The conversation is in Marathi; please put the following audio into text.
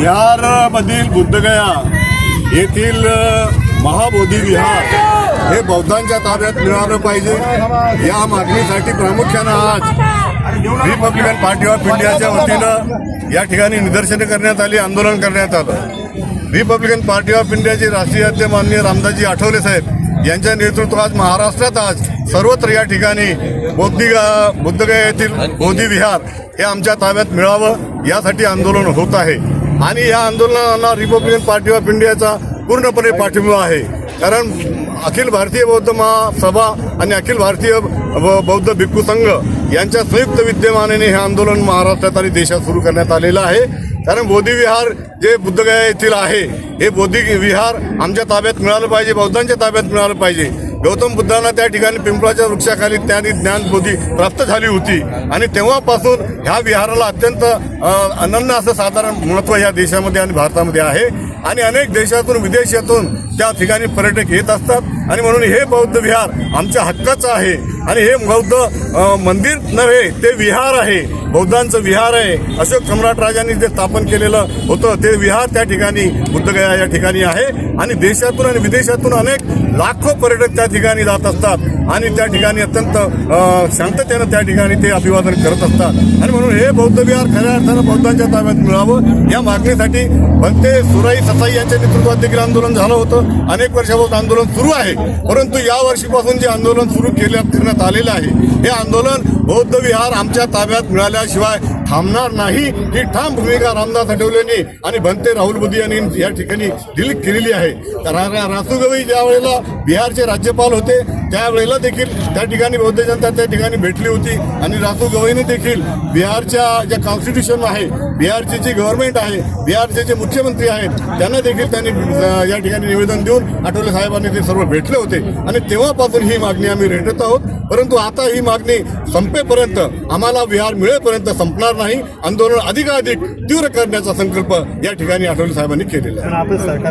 बिहारमधील बुद्धगया येथील महाबोधी विहार हे बौद्धांच्या ताब्यात मिळालं पाहिजे. या मागणीसाठी प्रामुख्यानं आज रिपब्लिकन पार्टी ऑफ इंडियाच्या वतीनं या ठिकाणी निदर्शनं करण्यात आली आंदोलन करण्यात आलं. रिपब्लिकन पार्टी ऑफ इंडियाचे राष्ट्रीय अध्यक्ष माननीय रामदासजी आठवले साहेब यांच्या नेतृत्वात महाराष्ट्रात आज सर्वत्र या ठिकाणी बौद्धिगा बुद्धगया येथील बोधी विहार हे आमच्या ताब्यात मिळावं यासाठी आंदोलन होत आहे. आणि या आंदोलनाला रिपब्लिकन पार्टी ऑफ इंडियाचा पूर्णपणे पाठिंबा आहे. कारण अखिल भारतीय बौद्ध महासभा आणि अखिल भारतीय ब- बौद्ध भिक्खू संघ यांच्या संयुक्त विद्यमानेने हे आंदोलन महाराष्ट्रात आणि देशात सुरू करण्यात आलेलं आहे. कारण बोधी विहार जे बुद्धगया येथील आहे हे बोधी विहार आमच्या ताब्यात मिळालं पाहिजे बौद्धांच्या ताब्यात मिळालं पाहिजे. गौतम बुद्धांना त्या ठिकाणी पिंपळाच्या वृक्षाखाली त्यांनी ज्ञानबोधी प्राप्त झाली होती. आणि तेव्हापासून ह्या विहाराला अत्यंत अनन्य असं साधारण महत्त्व ह्या देशामध्ये आणि भारतामध्ये आहे. आणि अनेक देशातून विदेशातून त्या ठिकाणी पर्यटक येत असतात. आणि म्हणून हे बौद्ध विहार आमच्या हक्काचं आहे. आणि हे बौद्ध मंदिर नव्हे ते विहार आहे. बौद्धांचं विहार आहे. अशोक सम्राट राजांनी जे स्थापन केलेलं होतं ते विहार त्या ठिकाणी बुद्धगया या ठिकाणी आहे. आणि देशातून आणि विदेशातून अनेक लाखो पर्यटक त्या ठिकाणी जात असतात. आणि त्या ठिकाणी अत्यंत शांततेनं त्या ठिकाणी ते अभिवादन करत असतात. आणि म्हणून हे बौद्ध विहार खऱ्या अर्थानं बौद्धांच्या ताब्यात मिळावं. या मागणीसाठी भंते सुराई ससाई यांच्या नेतृत्वात देखील आंदोलन झालं होतं. अनेक वर्षापासून आंदोलन सुरू आहे. परंतु या वर्षीपासून जे आंदोलन सुरू केलं करण्यात आलेलं आहे. हे आंदोलन बौद्ध विहार आमच्या ताब्यात मिळाल्याशिवाय थांबणार नाही ही ठाम भूमिका रामदास आठवलेंनी आणि भंते राहुल मोदी यांनी या ठिकाणी दिली केलेली आहे. रा- रासू गवई ज्या वेळेला बिहारचे राज्यपाल होते त्यावेळेला देखील त्या ठिकाणी बौद्ध जनता त्या ठिकाणी भेटली होती. आणि रासू गवईने देखील बिहारच्या ज्या कॉन्स्टिट्यूशन आहे बिहारची जी गव्हर्नमेंट आहे बिहारचे जे मुख्यमंत्री आहेत त्यांना देखील त्यांनी या ठिकाणी निवेदन देऊन आठवले साहेबांनी ते सर्व भेटले होते. आणि तेव्हापासून ही मागणी आम्ही रेटत आहोत. परंतु आता ही मागणी संपेपर्यंत आम्हाला बिहार मिळेपर्यंत संपणार नाही. आंदोलन अधिकाधिक तीव्र करण्याचा संकल्प या ठिकाणी आठवले साहेबांनी केलेला आहे. सरकार